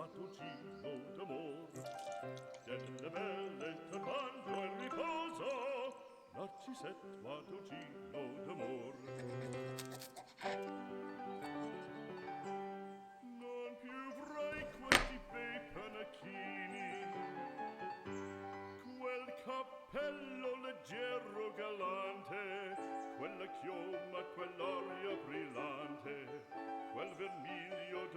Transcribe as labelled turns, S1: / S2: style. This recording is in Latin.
S1: mattutino d'amor. Delle belle turbando il riposo narciset mattutino d'amor. Non più vrai questi bei panacchini quel cappello leggero galante quella chioma quell'aria brillante quel vermiglio